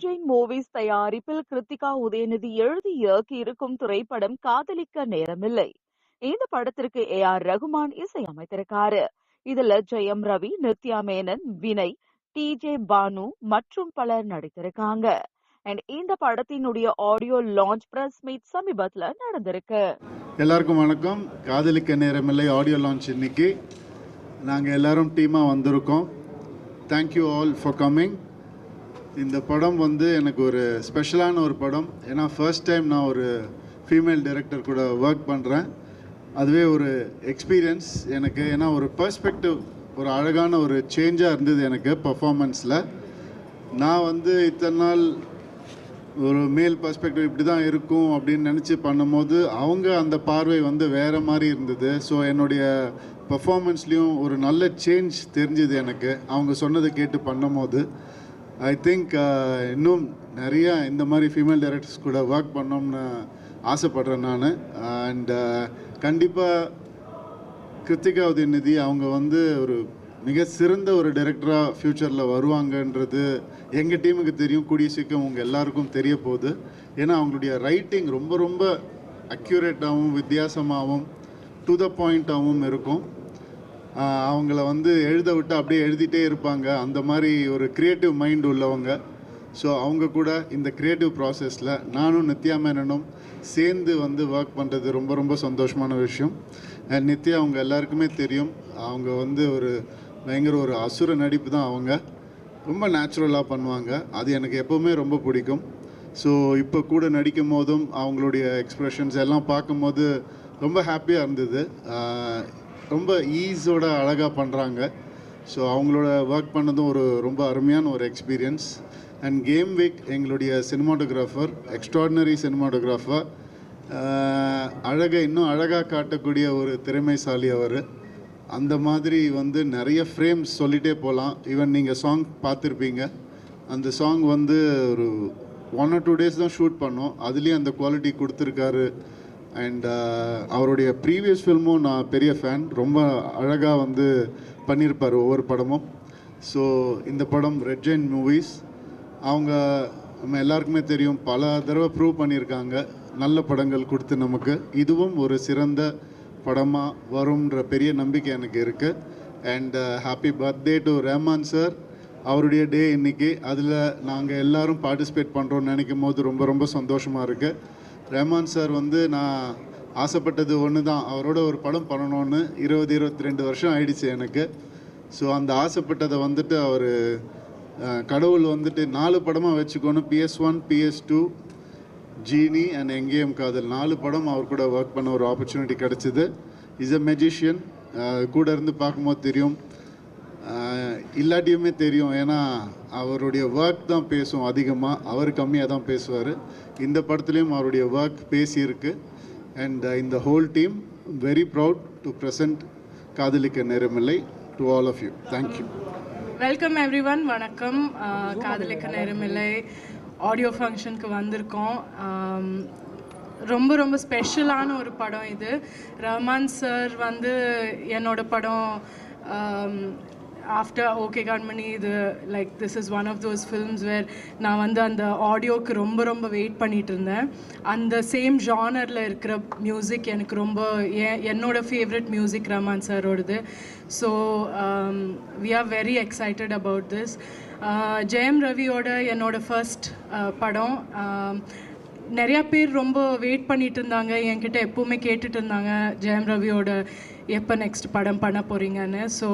Vijay movies தயாரிப்பில் கிருத்திகா உதயநிதி எழுதி இயக்கி இருக்கும் திரைப்படம் காதலிக்க நேரமில்லை. இந்த படத்திற்கு ஏ ஆர் ரகுமான் இசையமைத்திருக்காரு. இதுல ஜெயம் ரவி நித்யா மேனன் வினய் டி ஜே பானு மற்றும் பலர் நடித்திருக்காங்க. அண்ட் இந்த படத்தினுடைய ஆடியோ லான்ச் பிரஸ் மீட் சமீபத்தில் நடந்திருக்கு. எல்லாருக்கும் வணக்கம். காதலிக்க நேரமில்லை ஆடியோ லான்ச் இன்னைக்கு. நாங்கள் எல்லாரும் டீமாக வந்திருக்கோம். தேங்க்யூ ஆல் ஃபார் கம்மிங் இந்த படம் வந்து எனக்கு ஒரு ஸ்பெஷலான ஒரு படம். ஏன்னா ஃபர்ஸ்ட் டைம் நான் ஒரு ஃபீமேல் டைரக்டர் கூட ஒர்க் பண்ணுறேன் அதுவே ஒரு எக்ஸ்பீரியன்ஸ் எனக்கு. ஏன்னா ஒரு பர்ஸ்பெக்டிவ் ஒரு அழகான ஒரு சேஞ்சாக இருந்தது எனக்கு பர்ஃபாமன்ஸில் நான் வந்து இத்தனை நாள் ஒரு மேல் பர்ஸ்பெக்டிவ் இப்படி தான் இருக்கும் அப்படின்னு நினச்சி பண்ணும்போது அவங்க அந்த பார்வை வந்து வேறு மாதிரி இருந்தது. ஸோ என்னுடைய பர்ஃபாமன்ஸ்லேயும் ஒரு நல்ல சேஞ்ச் தெரிஞ்சுது எனக்கு. அவங்க சொன்னதை கேட்டு பண்ணும்போது. ஐ திங்க் uh, இன்னும் நிறையா இந்த மாதிரி ஃபீமேல் டைரக்டர்ஸ் கூட ஒர்க் பண்ணோம்னு ஆசைப்பட்றேன் நான். அண்ட் uh, கண்டிப்பாக கிருத்திகா உதயநிதி அவங்க வந்து ஒரு மிக சிறந்த ஒரு டைரக்டராக ஃப்யூச்சரில் வருவாங்கன்றது எங்கள் டீமுக்கு தெரியும். கூடிய சீக்கிரம் உங்கள் எல்லாருக்கும் தெரிய போகுது. ஏன்னா அவங்களுடைய ரைட்டிங் ரொம்ப ரொம்ப அக்யூரேட்டாகவும் வித்தியாசமாகவும் டு த பாயிண்ட்டாகவும் இருக்கும். அவங்கள வந்து எழுத விட்டு அப்படியே எழுதிட்டே இருப்பாங்க. அந்த மாதிரி ஒரு க்ரியேட்டிவ் மைண்ட் உள்ளவங்க. ஸோ அவங்க கூட இந்த க்ரியேட்டிவ் ப்ராசஸில் நானும் நித்யா மேனனும் சேர்ந்து வந்து ஒர்க் பண்ணுறது ரொம்ப ரொம்ப சந்தோஷமான விஷயம். நித்யா அவங்க எல்லாருக்குமே தெரியும். அவங்க வந்து ஒரு பயங்கர ஒரு அசுர நடிப்பு தான் அவங்க. ரொம்ப நேச்சுரலாக பண்ணுவாங்க. அது எனக்கு எப்போவுமே ரொம்ப பிடிக்கும். ஸோ இப்போ கூட நடிக்கும் போதும் அவங்களுடைய எக்ஸ்ப்ரெஷன்ஸ் எல்லாம் பார்க்கும்போது ரொம்ப ஹாப்பியாக இருந்தது. ரொம்ப ஈஸோட அழகாக பண்ணுறாங்க ஸோ அவங்களோட ஒர்க் பண்ணதும் ஒரு ரொம்ப அருமையான ஒரு எக்ஸ்பீரியன்ஸ் அண்ட் கேம் வீக் எங்களுடைய சினிமாட்டோகிராஃபர் எக்ஸ்ட்ராடினரி சினிமாட்டோகிராஃபர் அழகை இன்னும் அழகாக காட்டக்கூடிய ஒரு திறமைசாலி அவர். அந்த மாதிரி வந்து நிறைய ஃப்ரேம்ஸ் சொல்லிகிட்டே போகலாம் ஈவன் நீங்கள் சாங் பார்த்துருப்பீங்க. அந்த சாங் வந்து ஒரு ஒன் ஆர் டூ டேஸ் தான் ஷூட் பண்ணோம். அதுலேயும் அந்த குவாலிட்டி கொடுத்துருக்காரு. அண்ட் uh, அவருடைய ப்ரீவியஸ் ஃபில்மும் நான் பெரிய ஃபேன் ரொம்ப அழகாக வந்து பண்ணியிருப்பார் ஒவ்வொரு படமும். ஸோ இந்த படம் ரெட் ஜெயின் மூவிஸ் அவங்க நம்ம எல்லாருக்குமே தெரியும் பல தடவை ப்ரூவ் பண்ணியிருக்காங்க. நல்ல படங்கள் கொடுத்து நமக்கு. இதுவும் ஒரு சிறந்த படமாக வரும்ன்ற பெரிய நம்பிக்கை எனக்கு இருக்குது and happy birthday to Rahman sir அவருடைய டே இன்னைக்கு. அதில் நாங்கள் எல்லாரும் பார்ட்டிசிபேட் பண்ணுறோம்னு நினைக்கும் போது ரொம்ப ரொம்ப சந்தோஷமாக இருக்குது ரஹ்மான் சார் வந்து நான் ஆசைப்பட்டது ஒன்று தான் அவரோட ஒரு படம் பண்ணணும்னு இருபது இருபத்தி ரெண்டு வருஷம் ஆயிடுச்சு எனக்கு. ஸோ அந்த ஆசைப்பட்டதை வந்துட்டு அவர் கடவுள் வந்துட்டு நாலு படமாக வச்சுக்கணும் P S one P S two Genie and எங்கேஎம் காதல். நாலு படம் அவர் கூட ஒர்க் பண்ண ஒரு ஆப்பர்ச்சுனிட்டி கிடச்சிது. இஸ் அ மெஜிஷியன் கூட இருந்து பார்க்கும்போது தெரியும். இல்லாட்டியுமே தெரியும். ஏன்னா அவருடைய ஒர்க் தான் பேசும் அதிகமாக அவர் கம்மியாக தான் பேசுவார். இந்த படத்துலேயும் அவருடைய ஒர்க் பேசியிருக்கு. அண்ட் uh, இந்த whole team very proud to present Kadhalikka Neramillai to all of you thank you welcome everyone வணக்கம். காதலிக்க நேரமில்லை. ஆடியோ ஃபங்க்ஷனுக்கு வந்திருக்கோம். ரொம்ப ரொம்ப ஸ்பெஷலான ஒரு படம் இது. ரஹ்மான் சார் வந்து என்னோட படம் ஆஃப்டர் ஓகே கண்மணி இது like this is one of those films where நான் வந்து அந்த ஆடியோக்கு ரொம்ப ரொம்ப வெயிட் பண்ணிட்டு இருந்தேன். அந்த சேம் ஜானரில் இருக்கிற மியூசிக் எனக்கு ரொம்ப எ- என்னோட favourite music Rahman சாரோடது. So we are very excited about this Jayam ரவியோட என்னோட ஃபர்ஸ்ட் uh, படம் um, நிறையா பேர் ரொம்ப வெயிட் பண்ணிட்டு இருந்தாங்க என்கிட்ட எப்போவுமே கேட்டுட்டு இருந்தாங்க ஜெயம் ரவியோட எப்போ நெக்ஸ்ட் படம் பண்ண போகிறீங்கன்னு so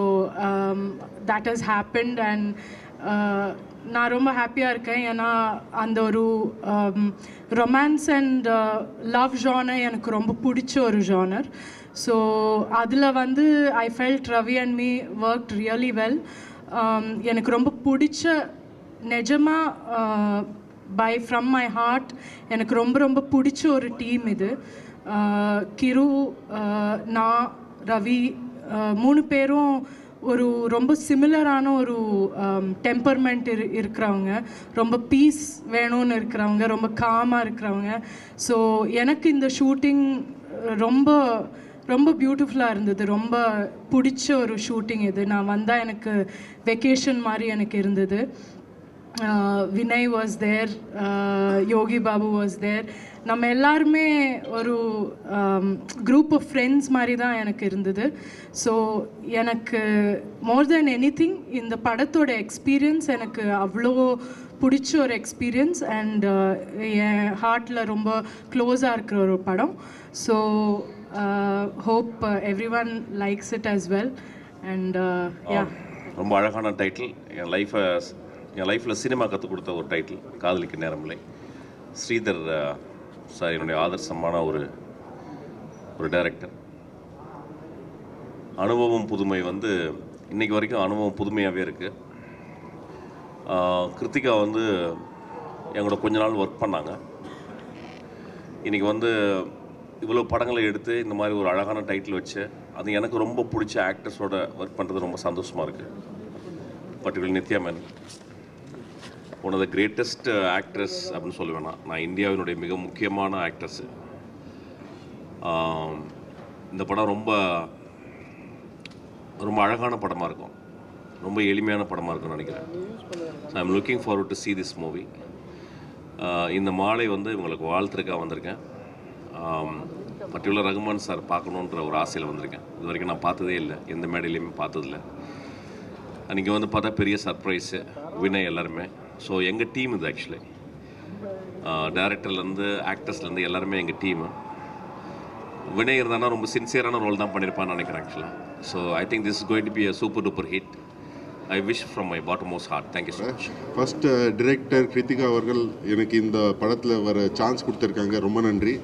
that has happened and நான் ரொம்ப ஹாப்பியாக இருக்கேன். ஏன்னா அந்த ஒரு ரொமான்ஸ் அண்ட் லவ் ஜானர் எனக்கு ரொம்ப பிடிச்ச ஒரு ஜானர் ஸோ அதில் வந்து I felt Ravi and me work really well எனக்கு ரொம்ப பிடிச்ச நிஜமாக uh, by from my heart எனக்கு ரொம்ப ரொம்ப பிடிச்ச ஒரு டீம் இது. கிரு நான் ரவி மூணு பேரும் ஒரு ரொம்ப சிமிலரான ஒரு டெம்பர்மெண்ட் இரு இருக்கிறவங்க. ரொம்ப பீஸ் வேணும்னு இருக்கிறவங்க ரொம்ப காமாக இருக்கிறவங்க. ஸோ எனக்கு இந்த ஷூட்டிங் ரொம்ப ரொம்ப பியூட்டிஃபுல்லாக இருந்தது. ரொம்ப பிடிச்ச ஒரு ஷூட்டிங் இது. நான் வந்தால் எனக்கு வெக்கேஷன் மாதிரி எனக்கு இருந்தது. Vinay was there Yogi Babu was there நம்ம எல்லாருமே ஒரு குரூப் ஆஃப் ஃப்ரெண்ட்ஸ் மாதிரி தான் எனக்கு இருந்தது. ஸோ எனக்கு மோர் தென் எனி இந்த படத்தோட எக்ஸ்பீரியன்ஸ் எனக்கு அவ்வளோ பிடிச்ச ஒரு எக்ஸ்பீரியன்ஸ் அண்ட் uh, என் ஹார்ட்டில் ரொம்ப க்ளோஸாக இருக்கிற ஒரு படம். So hope everyone likes it as well and ya ரொம்ப அழகான டைட்டில் என் லைஃப்பை என் லைஃப்பில் சினிமா கற்றுக் கொடுத்த ஒரு டைட்டில் காதலிக்க நேரமில்லை. ஸ்ரீதர் சார் என்னுடைய ஆதர்சமான ஒரு ஒரு டைரக்டர் அனுபவம் புதுமை வந்து இன்றைக்கி வரைக்கும் அனுபவம் புதுமையாகவே இருக்குது கிருத்திகா வந்து எங்களோட கொஞ்ச நாள் ஒர்க் பண்ணாங்க. இன்றைக்கி வந்து இவ்வளோ படங்களை எடுத்து இந்த மாதிரி ஒரு அழகான டைட்டில் வச்சு அது எனக்கு ரொம்ப பிடிச்ச ஆக்டர்ஸோட ஒர்க் பண்ணுறது ரொம்ப சந்தோஷமாக இருக்குது particular Nithya Menon one of the greatest actress அப்படின்னு சொல்லுவேன் நான் நான் இந்தியாவினுடைய மிக முக்கியமான ஆக்ட்ரஸ்ஸு இந்த படம் ரொம்ப ரொம்ப அழகான படமாக இருக்கும். ரொம்ப எளிமையான படமாக இருக்கும்னு நினைக்கிறேன். So I'm looking forward to see this movie இந்த மாலை வந்து இவங்களுக்கு வாழ்த்துருக்காக வந்திருக்கேன். பர்டிகுலர் ரகுமான் சார் பார்க்கணுன்ற ஒரு ஆசையில் வந்திருக்கேன். இது வரைக்கும் நான் பார்த்ததே இல்லை. எந்த மேடையிலையுமே பார்த்ததில்ல. அன்றைக்கி வந்து பார்த்தா பெரிய சர்ப்ரைஸு வினய் எல்லாருமே. ஸோ எங்கள் டீம் இது ஆக்சுவலி டேரக்டர்லேருந்து ஆக்டர்ஸ்லேருந்து எல்லாருமே எங்கள் டீமு வினய் இருந்தானா ரொம்ப சின்சியரான ரோல் தான் பண்ணியிருப்பான்னு நினைக்கிறேன் ஆக்சுவலாக so I think this is going to be a super duper hit I wish from my bottom most heart thank you so much first director Kiruthiga அவர்கள் எனக்கு இந்த படத்தில் வர சான்ஸ் கொடுத்துருக்காங்க. ரொம்ப நன்றி.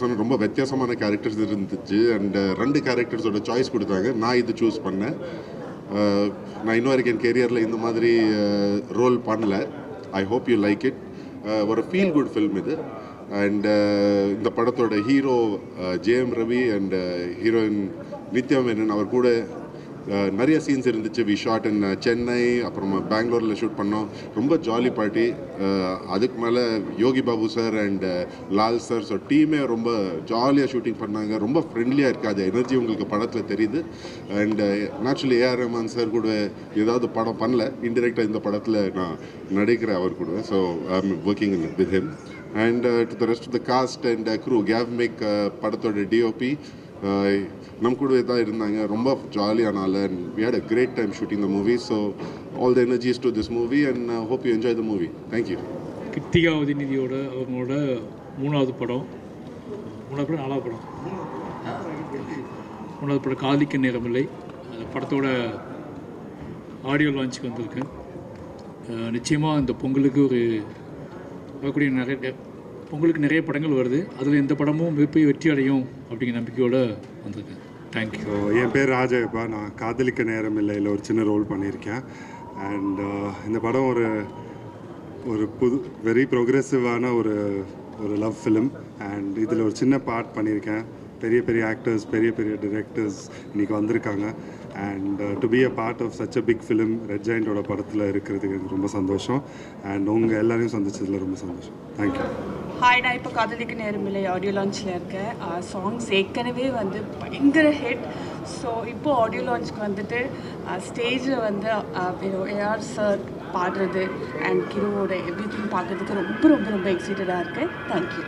சொன்ன ரொம்ப வித்தியாசமான கேரக்டர்ஸ் இருந்துச்சு. அண்ட் uh, ரெண்டு கேரக்டர்ஸோட சாய்ஸ் கொடுத்தாங்க. நான் இது சூஸ் பண்ணேன். நான் இன்ன வரைக்கும் என் கெரியரில் இந்த மாதிரி ரோல் பண்ணல. I hope you like it ஒரு ஃபீல் குட் ஃபில்ம் இது. அண்ட் இந்த படத்தோட hero Jayam Ravi and heroine Nithya Menon அவர் கூட நிறைய சீன்ஸ் இருந்துச்சு. வி ஷாட் இன் சென்னை அப்புறமா பெங்களூரில் ஷூட் பண்ணோம். ரொம்ப ஜாலி பார்ட்டி அதுக்கு மேலே Yogi Babu sir and Lal sir so டீமே ரொம்ப ஜாலியாக ஷூட்டிங் பண்ணாங்க. ரொம்ப ஃப்ரெண்ட்லியாக இருக்குது. அது எனர்ஜி உங்களுக்கு படத்தில் தெரியுது. And naturally A R Rahman sir கூட ஏதாவது படம் பண்ணல. இன்டெரக்டாக இந்த படத்தில் நான் நடிக்கிறேன் அவர் கூட. So I am working with him and to the rest of the cast and crew Gavemic படத்தோட டிஓபி நம் கூடவே தான் இருந்தாங்க. ரொம்ப ஜாலியான ஆள். And we had a great time shooting the movie so all the energies to this movie and hope you enjoy the movie thank you Kiruthiga உதயநிதியோட அவங்களோட மூணாவது படம். மூணாவது படம் நாலாவது படம். மூணாவது படம் காதலிக்க நேரமில்லை. அந்த படத்தோட ஆடியோ லான்ச்சுக்கு வந்திருக்கேன் uh, நிச்சயமாக இந்த பொங்கலுக்கு ஒரு வரக்கூடிய நிறைய உங்களுக்கு நிறைய படங்கள் வருது. அதில் இந்த படமும் மிகப்பெரிய வெற்றி அடையும் அப்படிங்கிற நம்பிக்கையோடு வந்திருக்கேன் தேங்க்யூ என் பேர் ராஜயப்பா நான் காதலிக்க நேரம் இல்லையில் ஒரு சின்ன ரோல் பண்ணியிருக்கேன். அண்ட் இந்த படம் ஒரு ஒரு புது வெரி ப்ரோக்ரெசிவான ஒரு ஒரு லவ் ஃபிலிம் அண்ட் இதில் ஒரு சின்ன பார்ட் பண்ணியிருக்கேன். பெரிய பெரிய ஆக்டர்ஸ் பெரிய பெரிய டிரெக்டர்ஸ் இன்றைக்கி வந்திருக்காங்க. And to be a part of such a big film red ஜாயிண்டோட படத்தில் இருக்கிறதுக்கு எனக்கு ரொம்ப சந்தோஷம். அண்ட் உங்கள் எல்லாரையும் சந்திச்சதில் ரொம்ப சந்தோஷம். தேங்க்யூ ஹாய் நான் இப்போ காதலிக்கு நேரமில்லை ஆடியோ லான்ச்சில் இருக்கேன். சாங்ஸ் ஏற்கனவே வந்து பயங்கர ஹிட் ஸோ இப்போ ஆடியோ லான்ச்சுக்கு வந்துட்டு ஸ்டேஜில் வந்து ஏஆர் சார் பாடுறது அண்ட் கிருவோட எவ்ரி திங் பார்க்குறதுக்கு ரொம்ப ரொம்ப ரொம்ப எக்ஸைட்டடாக இருக்கேன். தேங்க்யூ